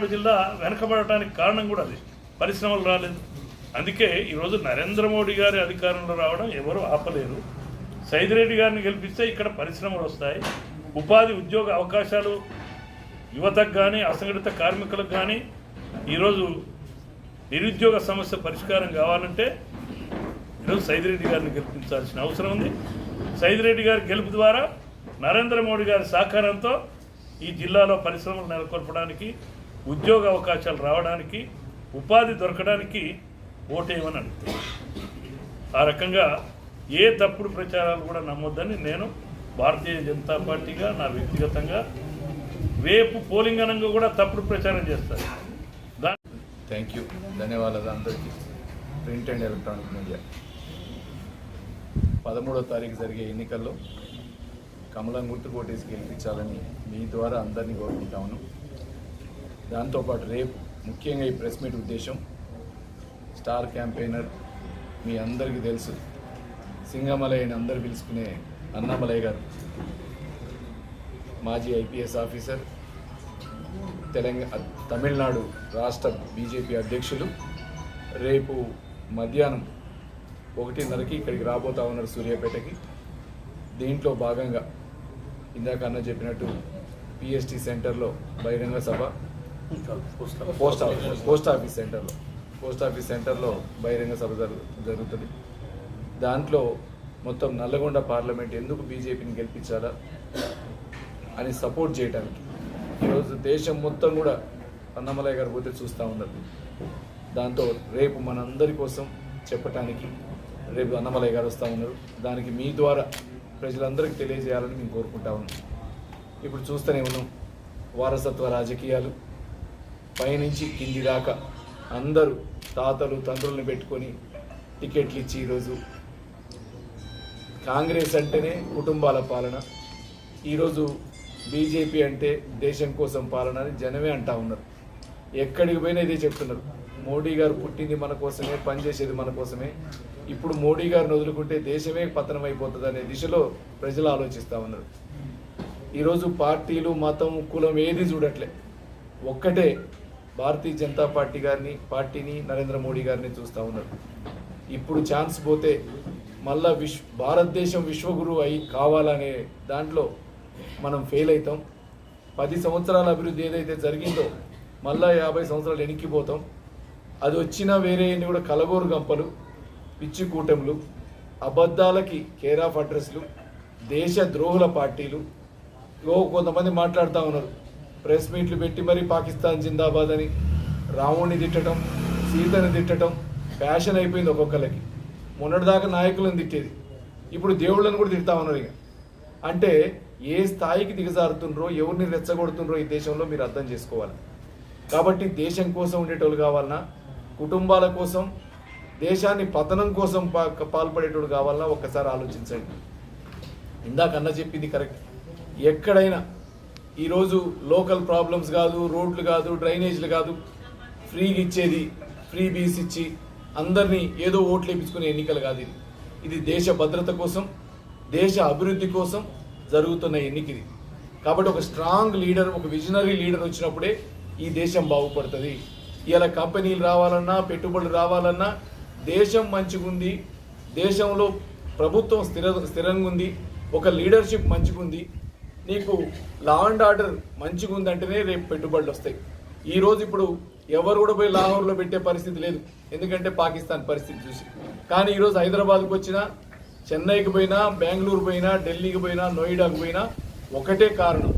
ఉమ్మడి జిల్లా వెనకబడటానికి కారణం కూడా అది. పరిశ్రమలు రాలేదు. అందుకే ఈరోజు నరేంద్ర మోడీ గారి అధికారంలో రావడం ఎవరు ఆపలేరు. సైదిరెడ్డి గారిని గెలిపిస్తే ఇక్కడ పరిశ్రమలు వస్తాయి. ఉపాధి ఉద్యోగ అవకాశాలు యువతకు కానీ అసంఘటిత కార్మికులకు కానీ ఈరోజు నిరుద్యోగ సమస్య పరిష్కారం కావాలంటే ఈరోజు సైదిరెడ్డి గారిని గెలిపించాల్సిన అవసరం ఉంది. సైదిరెడ్డి గారి గెలుపు ద్వారా నరేంద్ర మోడీ గారి సహకారంతో ఈ జిల్లాలో పరిశ్రమలు నెలకొల్పడానికి ఉద్యోగ అవకాశాలు రావడానికి ఉపాధి దొరకడానికి ఓటేయమని అడుగుతాను ఆ రకంగా ఏ తప్పుడు ప్రచారాలు కూడా నమ్మొద్దని నేను భారతీయ జనతా పార్టీగా నా వ్యక్తిగతంగా రేపు పోలింగ్ అనంగా కూడా తప్పుడు ప్రచారం చేస్తారు థ్యాంక్ యూ ధన్యవాదాలు అందరికీ. Print and electronic media. పదమూడో తారీఖు జరిగే ఎన్నికల్లో కమలం గుర్తు కోటేసి గెలిపించాలని మీ ద్వారా అందరినీ కోరుకుంటాను. దాంతోపాటు రేపు ముఖ్యంగా ఈ ప్రెస్ మీట్ ఉద్దేశం స్టార్ క్యాంపెయినర్ మీ అందరికీ తెలుసు సింగమలై అందరు పిలుచుకునే అన్నామలయ్య గారు మాజీ ఐపీఎస్ ఆఫీసర్ తెలంగాణ తమిళనాడు రాష్ట్ర బీజేపీ అధ్యక్షులు రేపు మధ్యాహ్నం ఒకటిన్నరకి ఇక్కడికి రాబోతా ఉన్నారు సూర్యాపేటకి. దీంట్లో భాగంగా ఇందాక అన్న చెప్పినట్టు పిఎస్టీ సెంటర్లో బహిరంగ సభ పోస్ట్ ఆఫీస్ పోస్ట్ ఆఫీస్ సెంటర్లో. పోస్ట్ ఆఫీస్ సెంటర్లో బహిరంగ సభ జరుగు జరుగుతుంది. దాంట్లో మొత్తం నల్లగొండ పార్లమెంట్ ఎందుకు బీజేపీని గెలిపించాలా అని సపోర్ట్ చేయడానికి ఈరోజు దేశం మొత్తం కూడా అన్నమలయ్య గారు పోతే చూస్తూ ఉన్నారు దాంతో రేపు మనందరి కోసం చెప్పటానికి రేపు అన్నమలయ్య గారు వస్తూ ఉన్నారు. దానికి మీ ద్వారా ప్రజలందరికీ తెలియజేయాలని మేము కోరుకుంటా ఉన్నాం. ఇప్పుడు చూస్తూనే ఉన్నాం. వారసత్వ రాజకీయాలు పైనుంచి కింది దాకా అందరూ తాతలు తండ్రుల్ని పెట్టుకొని టికెట్లు ఇచ్చి ఈరోజు కాంగ్రెస్ అంటేనే కుటుంబాల పాలన. ఈరోజు బీజేపీ అంటే దేశం కోసం పాలన అని జనమే అంటా ఉన్నారు. ఎక్కడికి పోయినా ఇదే చెప్తున్నారు. మోడీ గారు పుట్టింది మన కోసమే పనిచేసేది మన కోసమే. ఇప్పుడు మోడీ గారిని వదులుకుంటే దేశమే పతనం అయిపోతుంది అనే దిశలో ప్రజలు ఆలోచిస్తూ ఉన్నారు. ఈరోజు పార్టీలు మతం కులం ఏది చూడట్లే. ఒక్కటే భారతీయ జనతా పార్టీ గారిని పార్టీని నరేంద్ర మోడీ గారిని చూస్తూ ఉన్నారు. ఇప్పుడు ఛాన్స్ పోతే మళ్ళా విశ్వ భారతదేశం విశ్వగురువు అయి కావాలనే దాంట్లో మనం ఫెయిల్ అవుతాం పది సంవత్సరాల అభివృద్ధి ఏదైతే జరిగిందో మళ్ళా యాభై సంవత్సరాలు వెనక్కిపోతాం అది వచ్చినా వేరే ఎన్ని కూడా కలగోరు గంపలు పిచ్చి కూటములు అబద్ధాలకి కేర్ ఆఫ్ అడ్రస్లు దేశ ద్రోహుల పార్టీలు. ఓ కొంతమంది మాట్లాడుతూ ఉన్నారు. ప్రెస్ మీట్లు పెట్టి మరీ పాకిస్తాన్ జిందాబాద్ అని రాముడిని తిట్టడం సీతని తిట్టడం ఫ్యాషన్ అయిపోయింది ఒక్కొక్కరికి మొన్నటిదాకా నాయకులను తిట్టేది. ఇప్పుడు దేవుళ్ళని కూడా తిడతామన్నారు ఇక. అంటే ఏ స్థాయికి దిగజారుతుండ్రో ఎవరిని రెచ్చగొడుతుండ్రో ఈ దేశంలో మీరు అర్థం చేసుకోవాలి. కాబట్టి దేశం కోసం ఉండేటోళ్ళు కావాలన్నా కుటుంబాల కోసం దేశాన్ని పతనం కోసం పా పాల్పడేటోడు కావాలన్నా ఒక్కసారి ఆలోచించండి. ఇందాక అన్న చెప్పింది కరెక్ట్. ఎక్కడైనా ఈరోజు లోకల్ ప్రాబ్లమ్స్ కాదు రోడ్లు కాదు డ్రైనేజీలు కాదు ఫ్రీగా ఇచ్చేది ఫ్రీ బీస్ ఇచ్చి అందరినీ ఏదో ఓట్లు వేయించుకునే ఎన్నికలు కాదు ఇది. ఇది దేశ భద్రత కోసం దేశ అభివృద్ధి కోసం జరుగుతున్న ఎన్నిక ఇది. కాబట్టి ఒక స్ట్రాంగ్ లీడర్ ఒక విజనరీ లీడర్ వచ్చినప్పుడే ఈ దేశం బాగుపడుతుంది. ఇలా కంపెనీలు రావాలన్నా పెట్టుబడులు రావాలన్నా దేశం మంచిగుంది దేశంలో ప్రభుత్వం స్థిర స్థిరంగా ఉంది ఒక లీడర్షిప్ మంచిగుంది నీకు లా అండ్ ఆర్డర్ మంచిగా ఉందంటేనే రేపు పెట్టుబడులు వస్తాయి. ఈ రోజు ఇప్పుడు ఎవరు కూడా పోయి లాహోర్లో పెట్టే పరిస్థితి లేదు. ఎందుకంటే పాకిస్తాన్ పరిస్థితి చూసి. కానీ ఈరోజు హైదరాబాద్కు వచ్చినా చెన్నైకి పోయినా బెంగళూరు పోయినా ఢిల్లీకి పోయినా నోయిడాకి పోయినా ఒకటే కారణం.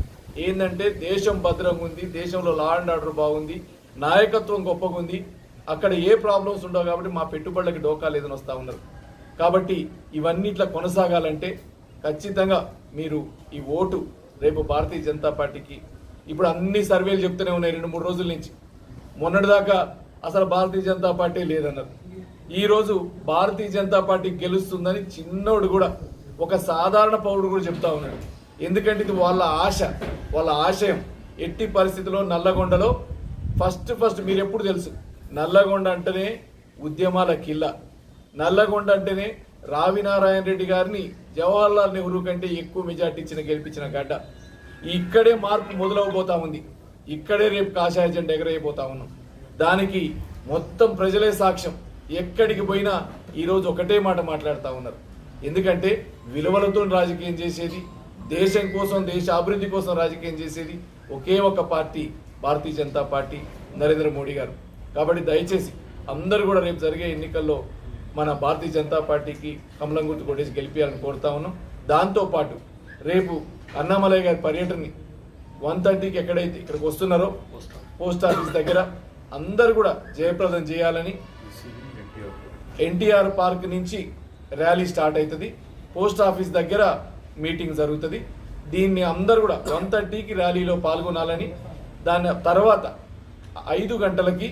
ఏంటంటే దేశం భద్రంగా ఉంది దేశంలో లా అండ్ ఆర్డర్ బాగుంది నాయకత్వం గొప్పగా ఉంది. అక్కడ ఏ ప్రాబ్లమ్స్ ఉండవు కాబట్టి మా పెట్టుబడులకి డోకా లేదని వస్తూ ఉన్నారు. కాబట్టి ఇవన్నీ ఇట్లా కొనసాగాలంటే ఖచ్చితంగా మీరు ఈ ఓటు రేపు భారతీయ జనతా పార్టీకి. ఇప్పుడు అన్ని సర్వేలు చెప్తూనే ఉన్నాయి రెండు మూడు రోజుల నుంచి. మొన్నటిదాకా అసలు భారతీయ జనతా పార్టీ లేదన్నారు. ఈ రోజు భారతీయ జనతా పార్టీ గెలుస్తుందని చిన్నోడు కూడా ఒక సాధారణ పౌరుడు కూడా చెప్తా ఉన్నాడు. ఎందుకంటే ఇది వాళ్ళ ఆశ వాళ్ళ ఆశయం. ఎట్టి పరిస్థితిలో నల్లగొండలో ఫస్ట్ ఫస్ట్ మీరు ఎప్పుడు తెలుసు నల్లగొండ అంటేనే ఉద్యమాల కిల్ల. నల్లగొండ అంటేనే రావినారాయణ రెడ్డి గారిని జవహర్లాల్ నెహ్రూ కంటే ఎక్కువ మెజార్టీ ఇచ్చిన గెలిపించిన గడ్డ. ఇక్కడే మార్పు మొదలవబోతా ఉంది. ఇక్కడే రేపు కాషాయ జెండా ఎగరైపోతా ఉన్నాం. దానికి మొత్తం ప్రజలే సాక్ష్యం. ఎక్కడికి పోయినా ఈరోజు ఒకటే మాట మాట్లాడుతూ ఉన్నారు. ఎందుకంటే విలువలతో రాజకీయం చేసేది దేశం కోసం దేశ అభివృద్ధి కోసం రాజకీయం చేసేది ఒకే ఒక పార్టీ భారతీయ జనతా పార్టీ నరేంద్ర మోడీ గారు. కాబట్టి దయచేసి అందరూ కూడా రేపు జరిగే ఎన్నికల్లో మన భారతీయ జనతా పార్టీకి కమలం గుర్తు కొట్టేసి గెలిపించాలని కోరుతా ఉన్నాం. దాంతోపాటు రేపు అన్నామలయ్య గారి పర్యటనని వన్ థర్టీకి ఎక్కడైతే ఇక్కడికి వస్తున్నారో పోస్ట్ ఆఫీస్ దగ్గర అందరూ కూడా జయప్రదం చేయాలని ఎన్టీఆర్ పార్క్ నుంచి ర్యాలీ స్టార్ట్ అవుతుంది. పోస్ట్ ఆఫీస్ దగ్గర మీటింగ్ జరుగుతుంది. దీన్ని అందరూ కూడా వన్ థర్టీకి ర్యాలీలో పాల్గొనాలని దాని తర్వాత ఐదు గంటలకి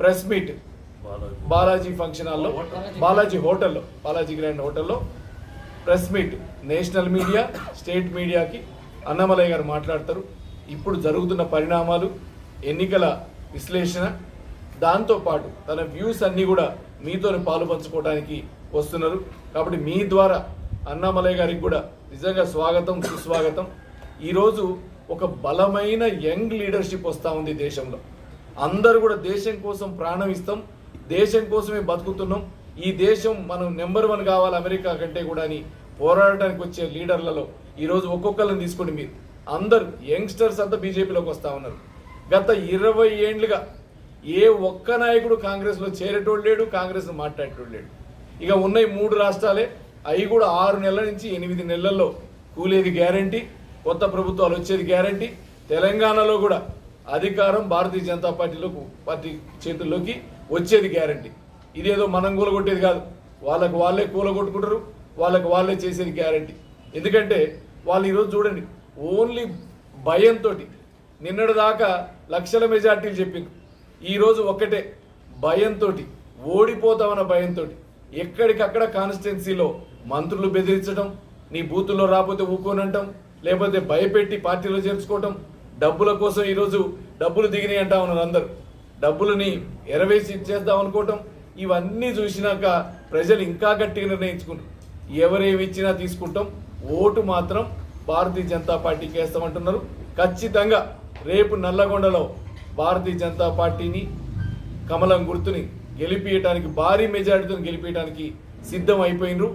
ప్రెస్ మీట్ బాలాజీ ఫంక్షన్ హాల్లో బాలాజీ హోటల్లో బాలాజీ గ్రాండ్ హోటల్లో press meet national media state మీడియాకి అన్నమలయ్య గారు మాట్లాడతారు. ఇప్పుడు జరుగుతున్న పరిణామాలు ఎన్నికల విశ్లేషణ దాంతోపాటు తన వ్యూస్ అన్నీ కూడా మీతో పాలు పంచుకోవడానికి వస్తున్నారు. కాబట్టి మీ ద్వారా అన్నామలయ్య గారికి కూడా నిజంగా స్వాగతం సుస్వాగతం. ఈరోజు ఒక బలమైన యంగ్ లీడర్షిప్ వస్తూ ఉంది దేశంలో. అందరూ కూడా దేశం కోసం ప్రాణం ఇస్తాం. దేశం కోసమే బతుకుతున్నాం. ఈ దేశం మనం నెంబర్ వన్ కావాలి అమెరికా కంటే కూడా అని పోరాడటానికి వచ్చే లీడర్లలో ఈరోజు ఒక్కొక్కరిని తీసుకోండి మీరు. అందరు యంగ్స్టర్స్ అంతా బీజేపీలోకి వస్తూ ఉన్నారు. గత ఇరవై ఏండ్లుగా ఏ ఒక్క నాయకుడు కాంగ్రెస్లో చేరేటోడు లేడు కాంగ్రెస్ను మాట్లాడేటోడు లేడు. ఇక ఉన్న మూడు రాష్ట్రాలే. అవి కూడా ఆరు నెలల నుంచి ఎనిమిది నెలల్లో కూలేది గ్యారంటీ కొత్త ప్రభుత్వాలు వచ్చేది గ్యారంటీ. తెలంగాణలో కూడా అధికారం భారతీయ జనతా పార్టీలోకి పార్టీ చేతుల్లోకి వచ్చేది గ్యారంటీ. ఇదేదో మనం కూలగొట్టేది కాదు. వాళ్ళకు వాళ్ళే కూలగొట్టుకుంటారు వాళ్ళకు వాళ్ళే చేసేది గ్యారంటీ. ఎందుకంటే వాళ్ళు ఈరోజు చూడండి ఓన్లీ భయంతో నిన్నటి దాకా లక్షల మెజార్టీలు చెప్పింది ఈరోజు ఒక్కటే భయంతో ఓడిపోతామన్న భయంతో ఎక్కడికక్కడ కాన్స్టిట్యున్సీలో మంత్రులు బెదిరించడం నీ బూతుల్లో రాకపోతే ఊకోనంటాం లేకపోతే భయపెట్టి పార్టీలో చేర్చుకోవటం డబ్బుల కోసం ఈరోజు డబ్బులు దిగినాయి అంటా ఉన్నారు అందరూ. డబ్బులని ఎరవేసి ఇచ్చేద్దాం అనుకోవటం ఇవన్నీ చూసినాక ప్రజలు ఇంకా గట్టిగా నిర్ణయించుకుంటారు ఎవరేమి ఇచ్చినా తీసుకుంటాం ఓటు మాత్రం భారతీయ జనతా పార్టీకి వేస్తామంటున్నారు. ఖచ్చితంగా రేపు నల్లగొండలో భారతీయ జనతా పార్టీని కమలం గుర్తుని గెలిపించడానికి భారీ మెజారిటీతో గెలిపించడానికి సిద్ధం అయిపోయినరు.